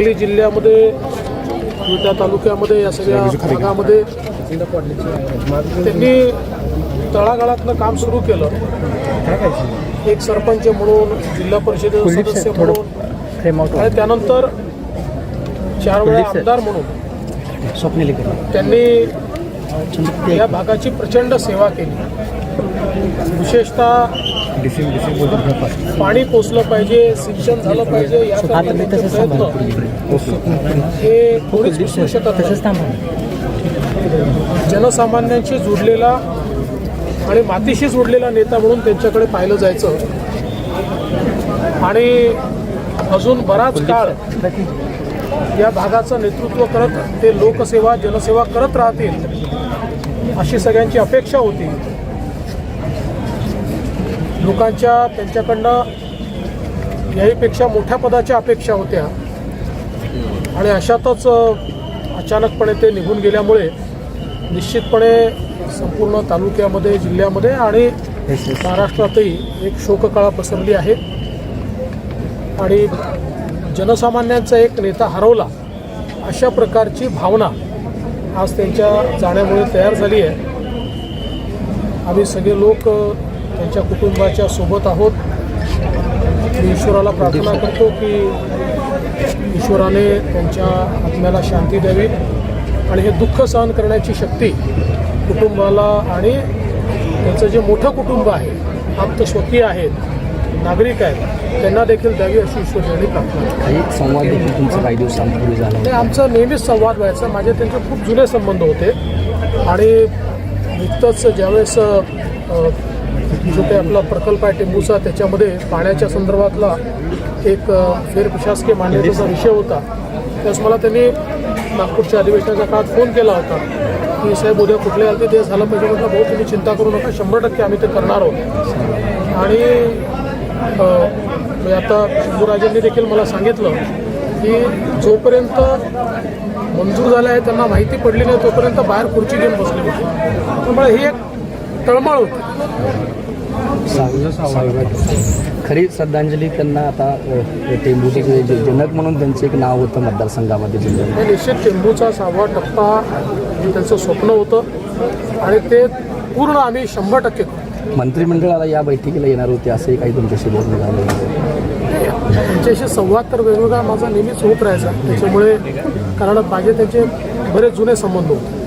सांगली जिल्ह्यामध्ये विटा तालुक्यामध्ये या सगळ्या भागामध्ये त्यांनी तळागाळातलं काम सुरू केलं. एक सरपंच म्हणून जिल्हा परिषद सदस्य म्हणून आणि त्यानंतर चार वेळा आमदार म्हणून स्वप्नील त्यांनी या भागाची प्रचंड सेवा केली. विशेषतः पाणी पोचलं पाहिजे सिंचन झालं पाहिजे या प्रयत्न. हे कोणीच विसरू शकत जनसामान्यांशी जोडलेला आणि मातीशी जोडलेला नेता म्हणून त्यांच्याकडे पाहिलं जायचं. आणि अजून बराच काळ या भागाचं नेतृत्व करत ते लोकसेवा जनसेवा करत राहतील अशी सगळ्यांची अपेक्षा होती. लोकांच्या त्यांच्याकडनं याहीपेक्षा मोठ्या पदाच्या अपेक्षा होत्या. आणि अशातच अचानकपणे ते निघून गेल्यामुळे निश्चितपणे संपूर्ण तालुक्यामध्ये जिल्ह्यामध्ये आणि महाराष्ट्रातही एक शोककळा पसरली आहे. आणि जनसामान्यांचा एक नेता हरवला अशा प्रकारची भावना आज त्यांच्या जाण्यामुळे तयार झाली आहे. आम्ही सगळे लोक त्यांच्या कुटुंबाच्या सोबत आहोत. मी ईश्वराला प्रार्थना करतो की ईश्वराने त्यांच्या आत्म्याला शांती द्यावी आणि हे दुःख सहन करण्याची शक्ती कुटुंबाला आणि त्यांचं जे मोठं कुटुंब आहे आप्त स्वकीय आहेत नागरिक आहेत त्यांना देखील द्यावी अशी ईश्वराने प्रार्थना संवाद देखील तुमचा काही दिवसांपूर्वी झाला आमचा नेहमीच संवाद व्हायचा. माझे त्यांचे खूप जुने संबंध होते. आणि नुकतंच ज्यावेळेस जो काही आपला प्रकल्प आहे टेंबूचा त्याच्यामध्ये पाण्याच्या संदर्भातला एक फेरप्रशासकीय मान्यतेचा विषय होता त्यास मला त्यांनी नागपूरच्या अधिवेशनाच्या काळात फोन केला होता. की साहेब उद्या कुठले आले ते झालं पाहिजे म्हटलं भाऊ तुम्ही चिंता करू नका शंभर टक्के आम्ही ते करणार आहोत. आणि म्हणजे आता शंभूराजांनी देखील मला सांगितलं की जोपर्यंत मंजूर झालं आहे त्यांना माहिती पडली नाही तोपर्यंत बाहेर खुर्ची घेऊन बसली होती. त्यामुळे ही एक तळमळ. होती खरी श्रद्धांजली त्यांना आता टेंबूचे जे- जे जनक म्हणून त्यांचं एक नाव होतं मतदारसंघामध्ये जिल्ह्यात. निश्चित टेंबूचा सहावा टप्पा त्यांचं स्वप्न होतं. आणि ते पूर्ण आम्ही शंभर टक्के. मंत्रिमंडळाला या बैठकीला येणार होते असंही काही तुमच्याशी बोलणं झालं. त्यांच्याशी संवाद तर वेगवेगळा माझा नेहमीच होत राहायचा. त्याच्यामुळे कारण माझे त्यांचे बरेच जुने संबंध होते.